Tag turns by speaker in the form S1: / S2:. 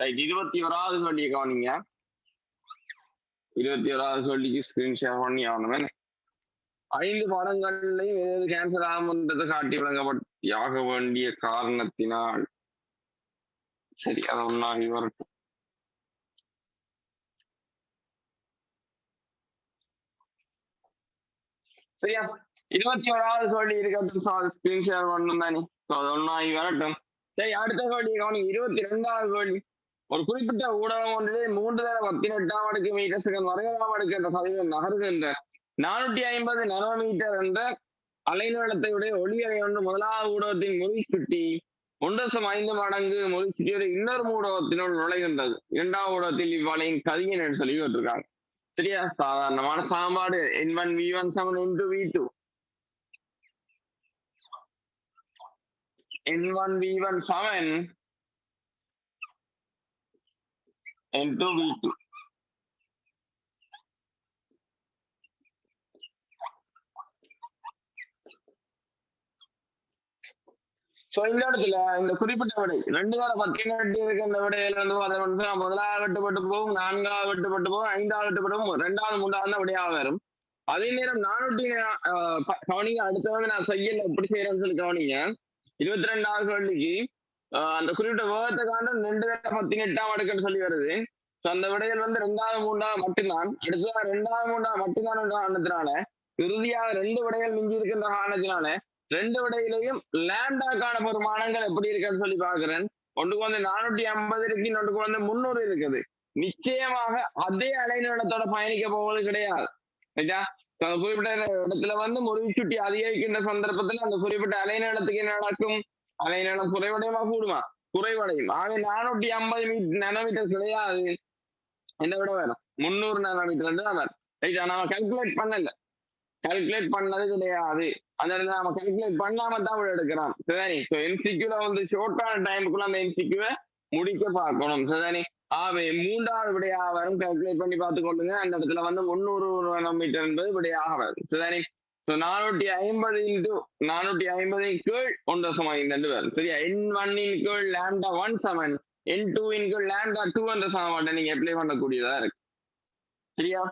S1: Right இருபத்தி ஓராவது சொல்லியை கவனிங்க. இருபத்தி ஓராவது சொல்லிக்கு ஸ்கிரீன் ஷேர் பண்ணி ஆகணுமே ஐந்து படங்கள்லையும் ஏதாவது கேன்சர் ஆகும்ன்றதை காட்டி விளங்கப்பட்டியாக வேண்டிய காரணத்தினால். சரி அதை ஒன்னாகி வரட்டும். சரியா? இருபத்தி ஓராவது சொல்லி இருக்கட்டும் ஸ்கிரீன் ஷேர் பண்ணணும் தானே. அது ஒன்னாகி வரட்டும். சரி அடுத்த கோழி கவனி இருபத்தி ரெண்டாவது கோழி ஒரு குறிப்பிட்ட ஊடகம் ஒன்றிலே மூன்று தர பத்தினெட்டாம் அடுக்கு மீட்டர் செகண்ட் வரையலாம் அடுக்கு என்ற சதவீதம் நகர்கின்ற நானூற்றி ஐம்பது நனோமீட்டர் என்ற அலைநீளத்தை உடைய அலை ஒன்று முதலாவது ஊடகத்தின் முறிச்சுட்டி ஒன்று தசம் ஐந்து மடங்கு முறிச்சுட்டியோட இன்னொரு ஊடகத்தினுள் நுழைகின்றது. இரண்டாவது ஊடகத்தில் இவ்வளையின் கதியன் என்று சொல்லி விட்டுருக்காங்க. சரியா? சாதாரணமான சாம்பாடு. N one V one seven into V two N one V one seven into V2. So இந்த இடத்துல இந்த குறிப்பிட்ட விடை ரெண்டு தர பத்தினெட்டு இருக்க இந்த விடையில வந்து பார்த்தோம்னா முதலாவது வெட்டுப்பட்டு போகும் நான்காவது வெட்டுப்பட்டு போகும் ஐந்தாவது வெட்டுப்பட்டு போகும் ரெண்டாவது மூன்றாவது விடையாக வரும். அதே நேரம் நானூற்றி ஆஹ் கவனிங்க அடுத்து வந்து நான் செய்யல எப்படி செய்யறேன்னு சொல்லி கவனிங்க. இருபத்தி ரெண்டாவது கேள்விக்கு அந்த குறிப்பிட்ட வேகத்தை காண்ட ரெண்டு பத்தி பதினெட்டாம் அடுக்குன்னு சொல்லி வருது. சோ அந்த விடையில் வந்து ரெண்டாவது மூன்றாவது மட்டும்தான். அடுத்ததாக ரெண்டாவது மூன்றாவது மட்டும்தான் என்ற காரணத்தினால இறுதியாக ரெண்டு விடைகள் மிஞ்சி இருக்கின்ற காரணத்தினால ரெண்டு விடையிலையும் லேண்டாக்கான பெருமானங்கள் எப்படி இருக்குன்னு சொல்லி பாக்குறேன் ஒன்றுக்கு வந்து நானூற்றி ஐம்பது இருக்கு இன்னொன்றுக்கு வந்து முந்நூறு இருக்குது. நிச்சயமாக அதே அலைநீளத்தோட பயணிக்க போவது கிடையாது. ரைட்டா குறிப்பிட்ட இடத்துல வந்து முறிவு சுட்டி அதிகரிக்கின்ற சந்தர்ப்பத்துல அந்த குறிப்பிட்ட அலைநீளத்துக்கு என்ன நடக்கும்? அலைநீளம் குறைவடையுமா கூடுமா? குறைவடையும். ஆக நானூத்தி ஐம்பது நானோமீட்டர் கிடையாது என்ன விட வேணும். முந்நூறு நானோமீட்டர் தான் வரும் ரைட்டா நம்ம கல்குலேட் பண்ணல. கல்குலேட் பண்ணது கிடையாது. அந்த நம்ம கல்குலேட் பண்ணாம தான் விட எடுக்கிறோம் சரி ஸோ எம்சிக்யூல வந்து ஷோர்ட்டான டைமுக்குள்ள அந்த எம்சிக்யூவை முடிக்க பார்க்கணும். சரிதானே? ஆவே மூன்றாவது விடையாக வரும். கல்குலேட் பண்ணி பார்த்து கொள்ளுங்க. அந்த இடத்துல வந்து முந்நூறு நானோமீட்டர் என்பது விடையாக வரும். சரிதானே? நானூற்றி ஐம்பது இன்டு நானூற்றி ஐம்பதின் கீழ் ஒன்று சமம் ஐந்து என்று சரியா? என் ஒன்னின் கீழ் லேம்டா ஒன் செவன் என் டூவின் கீழ் லேம்டா டூ என்ற சமன்பாட்டை நீங்க அப்ளை பண்ணக்கூடியதா இருக்கு. சரியா?